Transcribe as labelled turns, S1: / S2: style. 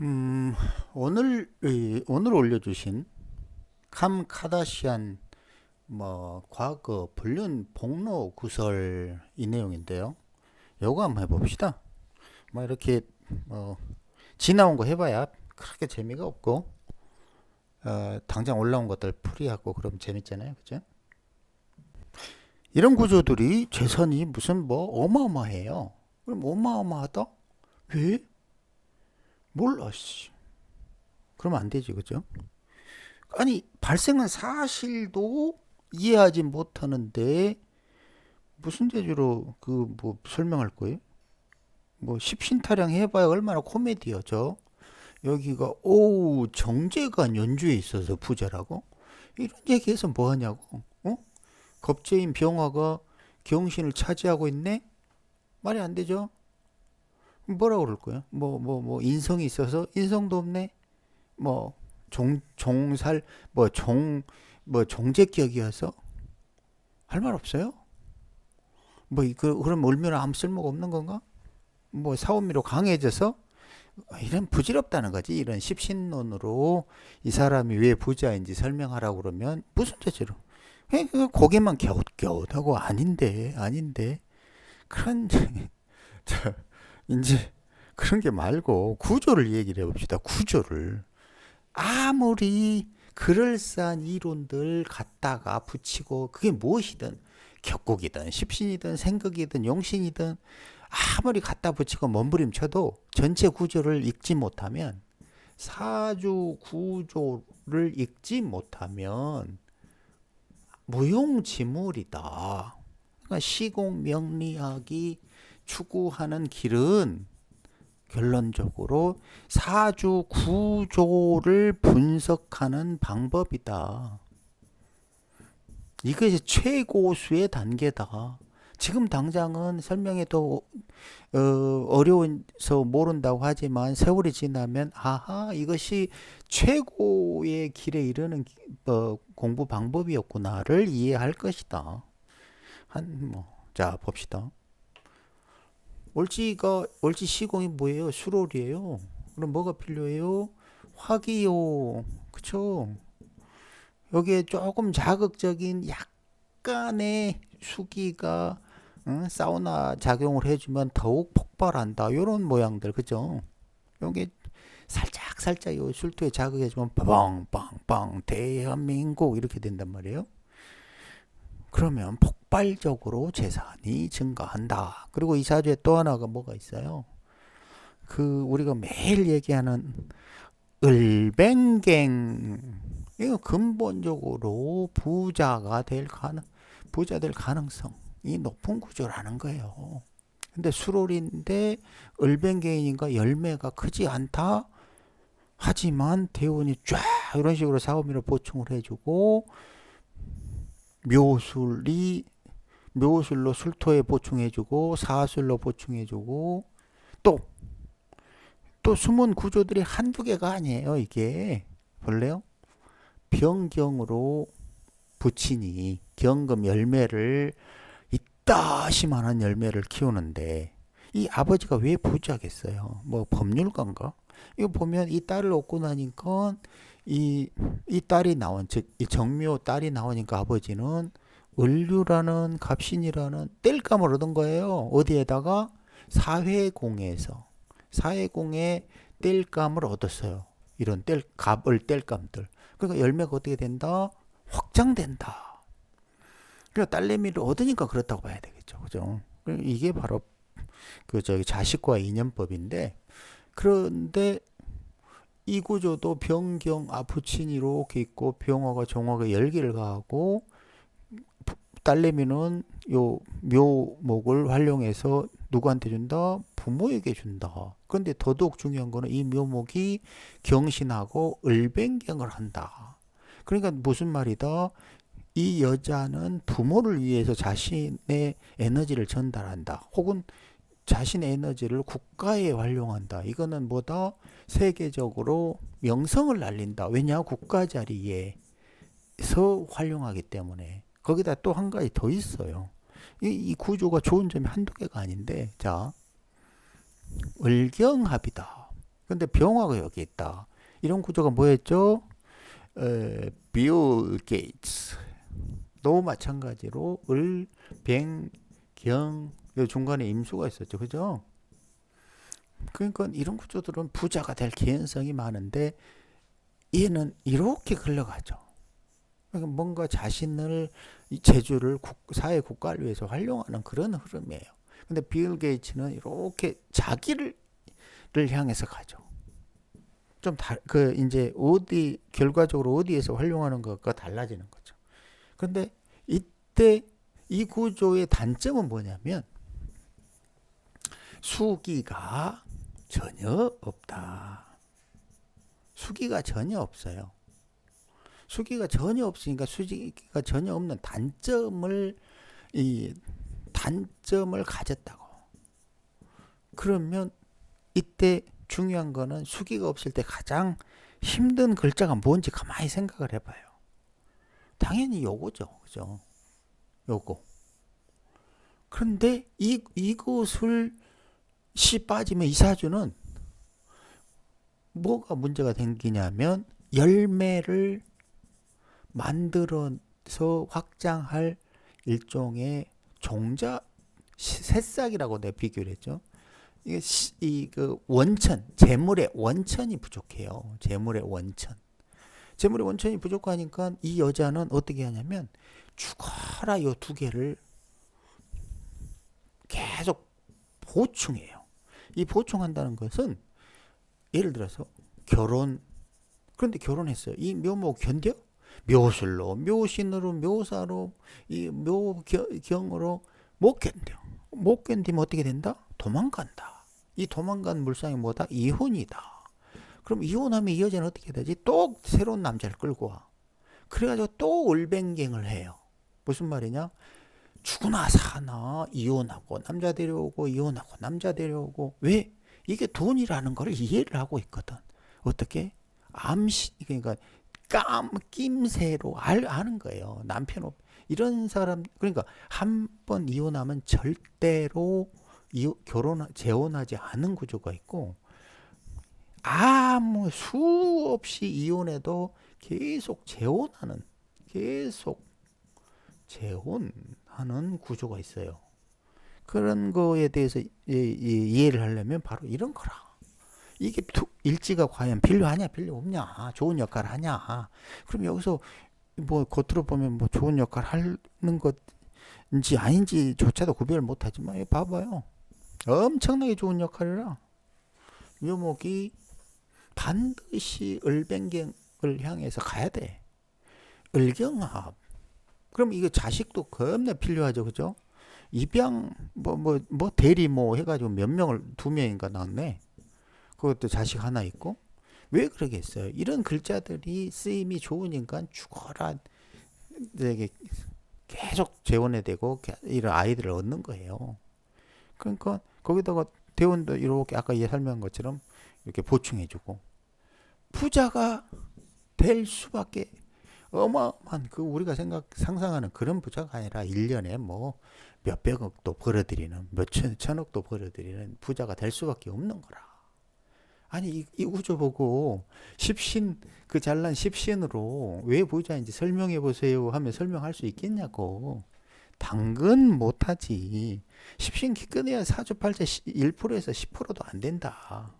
S1: 음, 오늘 이, 오늘 올려주신 캄 카다시안 뭐 과거 불륜 폭로 구설 이 내용인데요. 요거 한번 해봅시다. 뭐 이렇게 뭐 지나온 거 해봐야 그렇게 재미가 없고 어, 당장 올라온 것들 풀이하고 그럼 재밌잖아요, 그죠? 이런 구조들이 재산이 무슨 뭐 어마어마해요. 그럼 어마어마하다? 왜? 몰라, 씨. 그러면 안 되지, 그죠? 아니, 발생한 사실도 이해하지 못하는데, 무슨 재주로 그 뭐 설명할 거예요? 뭐 십신타령 해봐야 얼마나 코미디여죠. 여기가 오 정제가 연주에 있어서 부자라고 이런 얘기해서 뭐 하냐고? 어? 겁제인 병화가 경신을 차지하고 있네? 말이 안 되죠. 뭐라 그럴 거야? 뭐 뭐 뭐 인성이 있어서 인성도 없네. 뭐 종 종살 뭐 종 뭐 종제격이어서 할 말 없어요? 뭐 그 그럼 울면 아무 쓸모가 없는 건가? 뭐 사오미로 강해져서 이런 부질없다는 거지. 이런 십신론으로 이 사람이 왜 부자인지 설명하라고 그러면 무슨 죄로? 그 고개만 갸웃갸웃하고 아닌데 아닌데 그런 저 이제 그런 게 말고 구조를 얘기를 해봅시다. 구조를 아무리 그럴싸한 이론들 갖다가 붙이고 그게 무엇이든 격곡이든 십신이든 생극이든 용신이든 아무리 갖다 붙이고 몸부림쳐도 전체 구조를 읽지 못하면 사주 구조를 읽지 못하면 무용지물이다. 그러니까 시공 명리학이 추구하는 길은 결론적으로 사주 구조를 분석하는 방법이다. 이것이 최고수의 단계다. 지금 당장은 설명해도 어, 어려워서 모른다고 하지만 세월이 지나면 아하 이것이 최고의 길에 이르는 어, 공부 방법이었구나를 이해할 것이다. 한 뭐 자 봅시다. 월지가 월지 시공이 뭐예요? 수롤이에요. 그럼 뭐가 필요해요? 화기요. 그쵸? 여기에 조금 자극적인 약간의 수기가 응? 사우나 작용을 해주면 더욱 폭발한다. 이런 모양들 그죠? 여기 살짝 살짝 요 술토에 자극해주면 빵빵빵 대한민국 이렇게 된단 말이에요. 그러면 폭발적으로 재산이 증가한다. 그리고 이 사주에 또 하나가 뭐가 있어요? 그 우리가 매일 얘기하는 을뱅갱 이거 근본적으로 부자가 될 가능 부자 될 가능성이 높은 구조라는 거예요. 근데 수롤인데 을뱅갱인가 열매가 크지 않다. 하지만 대운이 쫙 이런 식으로 사오미를 보충을 해주고 묘술이 묘술로 술토에 보충해주고 사술로 보충해주고 또 또 숨은 구조들이 한두 개가 아니에요 이게 볼래요? 병경으로 붙이니 경금 열매를 이따시만한 열매를 키우는데 이 아버지가 왜 부자겠어요? 뭐 법률가인가? 이거 보면 이 딸을 얻고 나니까 이, 이 딸이 나온, 즉, 이 정묘 딸이 나오니까 아버지는 을류라는 갑신이라는 뗄감을 얻은 거예요. 어디에다가? 사회공에서. 사회공에 뗄감을 얻었어요. 이런 뗄, 갑을 뗄감들. 그러니까 열매가 어떻게 된다? 확장된다. 그러니까 딸내미를 얻으니까 그렇다고 봐야 되겠죠. 그죠? 이게 바로 그 저기 자식과 인연법인데 그런데 이 구조도 병경 아프친 이렇게 있고 병화가 정화가 열기를 가하고 딸내미는 요 묘목을 활용해서 누구한테 준다? 부모에게 준다. 그런데 더더욱 중요한 거는 이 묘목이 경신하고 을뱅경을 한다. 그러니까 무슨 말이다? 이 여자는 부모를 위해서 자신의 에너지를 전달한다. 혹은 자신의 에너지를 국가에 활용한다. 이거는 뭐다? 세계적으로 명성을 날린다. 왜냐? 국가 자리에서 활용하기 때문에. 거기다 또 한 가지 더 있어요. 이, 이 구조가 좋은 점이 한두 개가 아닌데, 자, 을경합이다. 근데 병화가 여기 있다. 이런 구조가 뭐였죠? 에, 빌 게이츠. 도 마찬가지로 을, 뱅, 경, 요 중간에 임수가 있었죠. 그죠? 그러니까 이런 구조들은 부자가 될 개연성이 많은데 얘는 이렇게 흘러가죠. 그러니까 뭔가 자신을 이 재주를 국, 사회 국가를 위해서 활용하는 그런 흐름이에요. 근데 빌 게이츠는 이렇게 자기를 를 향해서 가죠. 좀그 이제 어디 결과적으로 어디에서 활용하는 것과 달라지는 거죠. 그런데 이때 이 구조의 단점은 뭐냐면 수기가 전혀 없다. 수기가 전혀 없어요. 수기가 전혀 없으니까 수기가 전혀 없는 단점을 이 단점을 가졌다고. 그러면 이때 중요한 거는 수기가 없을 때 가장 힘든 글자가 뭔지 가만히 생각을 해봐요. 당연히 요거죠. 그죠? 요거. 그런데 이, 이것을 시 빠지면 이사주는 뭐가 문제가 생기냐면 열매를 만들어서 확장할 일종의 종자 새싹이라고 내가 비교를 했죠. 이게 이그 원천 재물의 원천이 부족해요. 재물의 원천. 재물의 원천이 부족하니까 이 여자는 어떻게 하냐면 죽어라 요 두 개를 계속 보충해요. 이 보충한다는 것은 예를 들어서 결혼 그런데 결혼했어요. 이 묘목 견뎌? 묘술로, 묘신으로, 묘사로, 이 묘경으로 못 견뎌. 못 견디면 어떻게 된다? 도망간다. 이 도망간 물상이 뭐다? 이혼이다. 그럼 이혼하면 이 여자는 어떻게 되지? 또 새로운 남자를 끌고 와. 그래가지고 또 올뱅갱을 해요. 무슨 말이냐? 죽으나 사나 이혼하고 남자 데려오고 이혼하고 남자 데려오고 왜? 이게 돈이라는 걸 이해를 하고 있거든. 어떻게? 암시 그러니까 깜 낌새로 알 아는 거예요. 남편 없 이런 사람 그러니까 한 번 이혼하면 절대로 이, 결혼 재혼하지 않은 구조가 있고 아무 수 없이 이혼해도 계속 재혼하는 계속 재혼하는 구조가 있어요. 그런 거에 대해서 이해를 하려면 바로 이런 거라. 이게 일지가 과연 필요하냐 필요 없냐 좋은 역할 하냐 그럼 여기서 뭐 겉으로 보면 뭐 좋은 역할 하는 것인지 아닌지조차도 구별을 못하지만 봐봐요 엄청나게 좋은 역할이라 묘목이 반드시 을뱅경을 향해서 가야 돼. 을경합. 그럼 이거 자식도 겁나 필요하죠, 그죠? 입양 뭐 뭐 뭐 대리 뭐 해가지고 몇 명을 두 명인가 낳네. 그것도 자식 하나 있고 왜 그러겠어요? 이런 글자들이 쓰임이 좋으니까 죽어라 되게 계속 재원해 되고 이런 아이들을 얻는 거예요. 그러니까 거기다가 대원도 이렇게 아까 예 설명한 것처럼 이렇게 보충해주고 부자가 될 수밖에 어마어마한 그 우리가 생각 상상하는 그런 부자가 아니라 1년에 뭐 몇백억도 벌어들이는 몇천 천억도 벌어들이는 부자가 될 수밖에 없는 거라. 아니 이, 이 우주 보고 십신 그 잘난 십신으로 왜 부자인지 설명해 보세요 하면 설명할 수 있겠냐고. 당근 못하지. 십신기 끊어야 사주팔자 1%에서 10%도 안 된다.